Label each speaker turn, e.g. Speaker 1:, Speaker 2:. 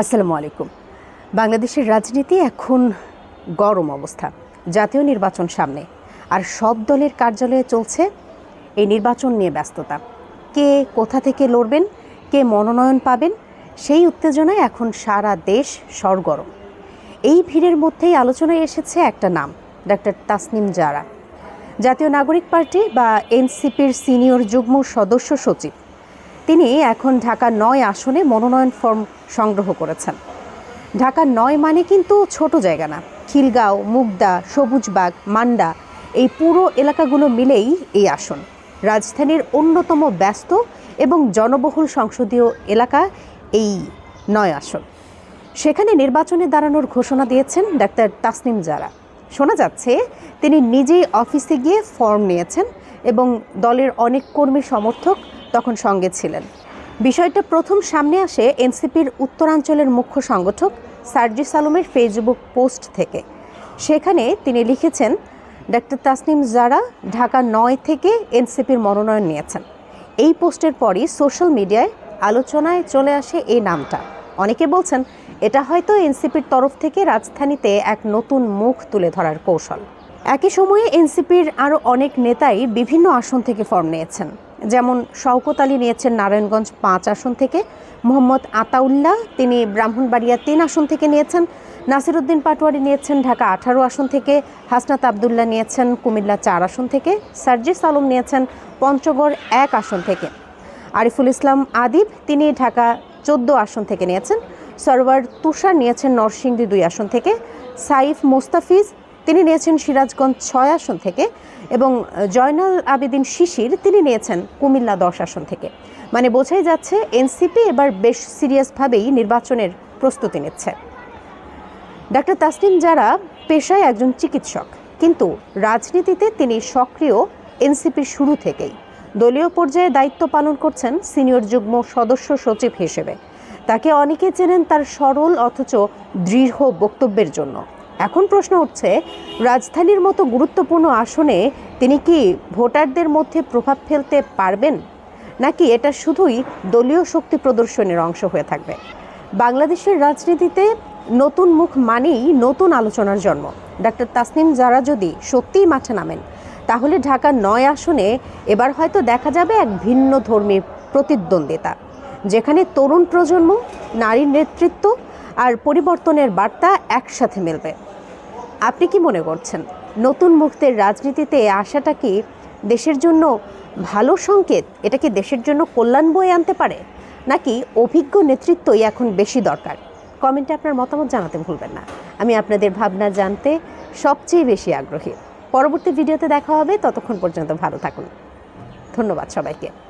Speaker 1: আসসালামু আলাইকুম। বাংলাদেশের রাজনীতি এখন গরম অবস্থা, জাতীয় নির্বাচন সামনে, আর সব দলের কার্যালয়ে চলছে এই নির্বাচন নিয়ে ব্যস্ততা। কে কোথা থেকে লড়বেন, কে মনোনয়ন পাবেন, সেই উত্তেজনায় এখন সারা দেশ সরগরম। এই ভিড়ের মধ্যেই আলোচনায় এসেছে একটা নাম ডক্টর তাসনিম জারা। জাতীয় নাগরিক পার্টি বা এনসিপির সিনিয়র যুগ্ম সদস্য সচিব তিনি এখন ঢাকা নয় আসনে মনোনয়ন ফর্ম সংগ্রহ করেছেন। ঢাকা নয় মানে কিন্তু ছোট জায়গা না। খিলগাঁও, মুগদা, সবুজবাগ, মান্ডা এই পুরো এলাকাগুলো মিলেই এই আসন। রাজধানীর অন্যতম ব্যস্ত এবং জনবহুল সংসদীয় এলাকা এই নয় আসন। সেখানে নির্বাচনে দাঁড়ানোর ঘোষণা দিয়েছেন ডাক্তার তাসনিম জারা। শোনা যাচ্ছে, তিনি নিজেই অফিসে গিয়ে ফর্ম নিয়েছেন এবং দলের অনেক কর্মী সমর্থক তখন সঙ্গে ছিলেন। বিষয়টা প্রথম সামনে আসে এনসিপির উত্তরাঞ্চলের মুখ্য সংগঠক সার্জিস আলমের ফেসবুক পোস্ট থেকে। সেখানে তিনি লিখেছেন, ডাক্তার তাসনিম জারা ঢাকা নয় থেকে এনসিপির মনোনয়ন নিয়েছেন। এই পোস্টের পরই সোশ্যাল মিডিয়ায় আলোচনায় চলে আসে এই নামটা। অনেকে বলছেন, এটা হয়তো এনসিপির তরফ থেকে রাজধানীতে এক নতুন মুখ তুলে ধরার কৌশল। একই সময়ে এনসিপির আরও অনেক নেতাই বিভিন্ন আসন থেকে ফর্ম নিয়েছেন। যেমন শওকত আলী নিয়েছেন নারায়ণগঞ্জ পাঁচ আসন থেকে, মোহাম্মদ আতাউল্লাহ তিনি ব্রাহ্মণবাড়িয়া তিন আসন থেকে নিয়েছেন, নাসিরুদ্দিন পাটোয়ারি নিয়েছেন ঢাকা আঠারো আসন থেকে, হাসনাত আবদুল্লাহ নিয়েছেন কুমিল্লা চার আসন থেকে, সার্জিস আলম নিয়েছেন পঞ্চগড় এক আসন থেকে। আরিফুল ইসলাম আদিব তিনি ঢাকা চোদ্দ আসন থেকে নিয়েছেন, সরওয়ার তুষার নিয়েছেন নরসিংদী দুই আসন থেকে, সাইফ মোস্তাফিজ তিনি নিয়েছেন সিরাজগঞ্জ ছয় আসন থেকে এবং জয়নাল আবেদিন শিশির তিনি নিয়েছেন কুমিল্লা দশ আসন থেকে। মানে বোঝাই যাচ্ছে এনসিপি এবার বেশ সিরিয়াসভাবেই নির্বাচনের প্রস্তুতি নিচ্ছে। ডাক্তার তাসনিম যারা পেশায় একজন চিকিৎসক, কিন্তু রাজনীতিতে তিনি সক্রিয় এনসিপির শুরু থেকেই। দলীয় পর্যায়ে দায়িত্ব পালন করছেন সিনিয়র যুগ্ম সদস্য সচিব হিসেবে। তাকে অনেকে চেনেন তার সরল অথচ দৃঢ় বক্তব্যের জন্য। এখন প্রশ্ন উঠছে, রাজধানীর মতো গুরুত্বপূর্ণ আসনে তিনি কি ভোটারদের মধ্যে প্রভাব ফেলতে পারবেন? নাকি এটা শুধুই দলীয় শক্তি প্রদর্শনের অংশ হয়ে থাকবে? বাংলাদেশের রাজনীতিতে নতুন মুখ মানেই নতুন আলোচনার জন্ম। ডাক্তার তাসনিম যারা যদি সত্যিই মাঠে নামেন, তাহলে ঢাকা নয় আসনে এবার হয়তো দেখা যাবে এক ভিন্ন ধর্মীর প্রতিদ্বন্দ্বিতা, যেখানে তরুণ প্রজন্ম, নারীর নেতৃত্ব আর পরিবর্তনের বার্তা একসাথে মিলবে। আপনি কি মনে করছেন, নতুন মুক্তের রাজনীতিতে আসাটা কি দেশের জন্য ভালো সংকেত? এটা কি দেশের জন্য কল্যাণ বয়ে আনতে পারে? নাকি অভিজ্ঞ নেতৃত্বই এখন বেশি দরকার? কমেন্টে আপনার মতামত জানাতে ভুলবেন না। আমি আপনাদের ভাবনা জানতে সবচেয়ে বেশি আগ্রহী। পরবর্তী ভিডিওতে দেখা হবে। ততক্ষণ পর্যন্ত ভালো থাকুন। ধন্যবাদ সবাইকে।